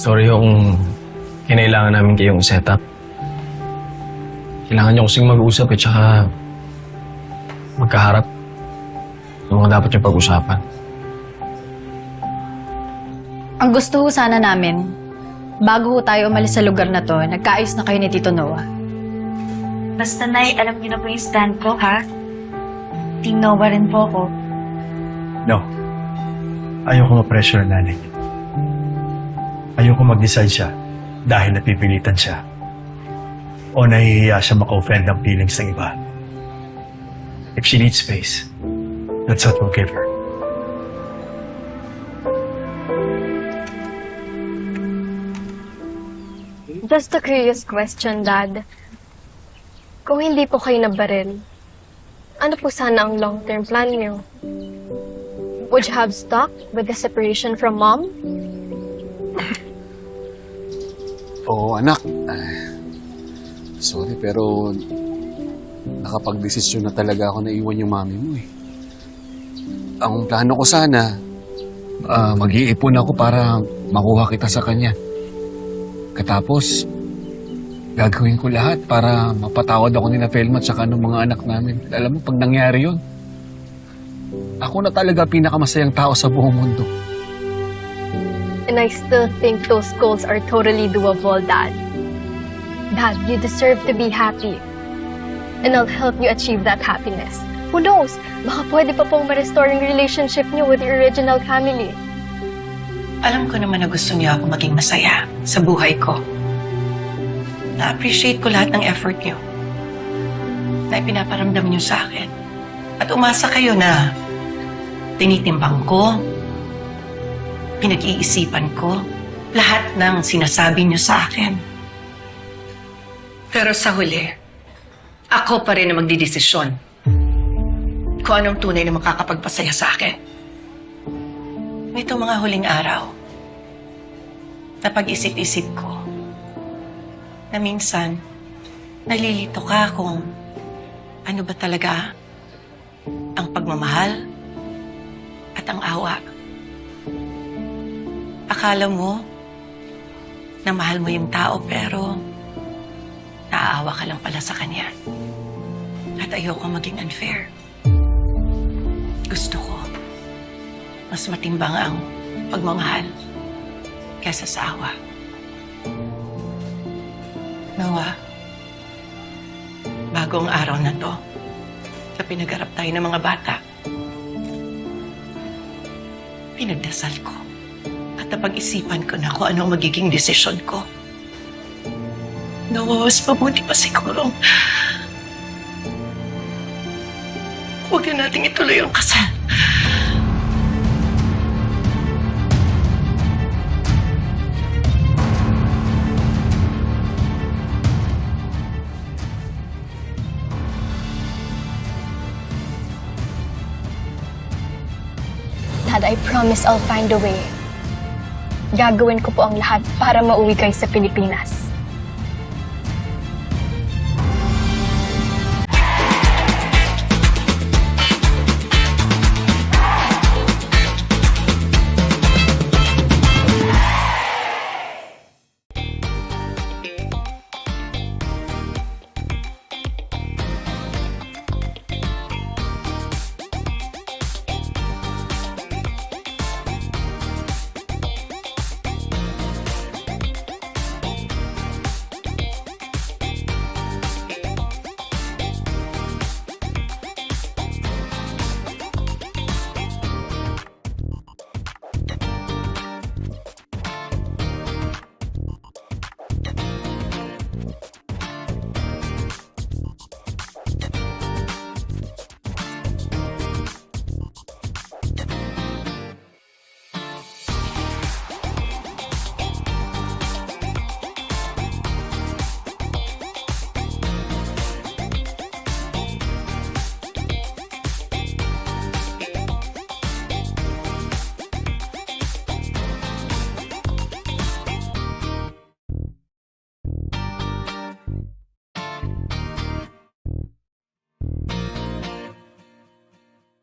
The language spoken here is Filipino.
Sorry kung kinailangan namin kayong set up. Kailangan nyo kasing mag-usap at saka magkaharap ng mga dapat yung pag-usapan. Ang gusto ho sana namin, bago ho tayo umalis sa lugar na to, nagkaayos na kayo ni Tito Noah. Basta, Nay, alam niyo na po yung stand ko, ha? Team Nova rin po ako. No. Ayoko ma-pressure ang nanay. Ayoko mag-decide siya dahil napipilitan siya. O nahihiya siya maka-offend ng feelings ng iba. If she needs space, that's what we'll give her. Just a curious question, Dad. Kung hindi po kayo nabaril, ano po sana ang long-term plan niyo? Would you have stuck with the separation from Mom? Oo, anak. Ay, sorry, pero nakapag-desisyon na talaga ako na iwan yung mami mo eh. Ang plano ko sana, ah, mag-iipon ako para makuha kita sa kanya. Katapos, gagawin ko lahat para mapatawad ako ni na Felma at saka ng mga anak namin. Alam mo, pag nangyari yun, ako na talaga pinakamasayang tao sa buong mundo. And I still think those goals are totally doable, Dad. Dad, you deserve to be happy. And I'll help you achieve that happiness. Who knows? Baka pwede pa pong ma-restore yung relationship niyo with your original family. Alam ko naman na gusto niyo ako maging masaya sa buhay ko. Na-appreciate ko lahat ng effort niyo na ipinaparamdam niyo sa akin. At umasa kayo na tinitimbang ko, pinag-iisipan ko, lahat ng sinasabi niyo sa akin. Pero sa huli, ako pa rin ang magdidesisyon kung anong tunay na makakapagpasaya sa akin. Nito mga huling araw, napag-isip-isip ko na minsan nalilito ka kung ano ba talaga ang pagmamahal at ang awa. Akala mo na mahal mo yung tao pero naaawa ka lang pala sa kanya. At ayoko maging unfair. Gusto ko mas matimbang ang pagmamahal kaysa sa awa. Nawa, bago ang araw na to, sa pinagarap tayo ng mga bata, pinagdasal ko napag-isipan ko na kung ano ang magiging desisyon ko. Nawa, mas mabuti pa siguro. Huwag na nating ituloy ang kasal. Dad, I promise I'll find a way. Gagawin ko po ang lahat para mauwi kayo sa Pilipinas.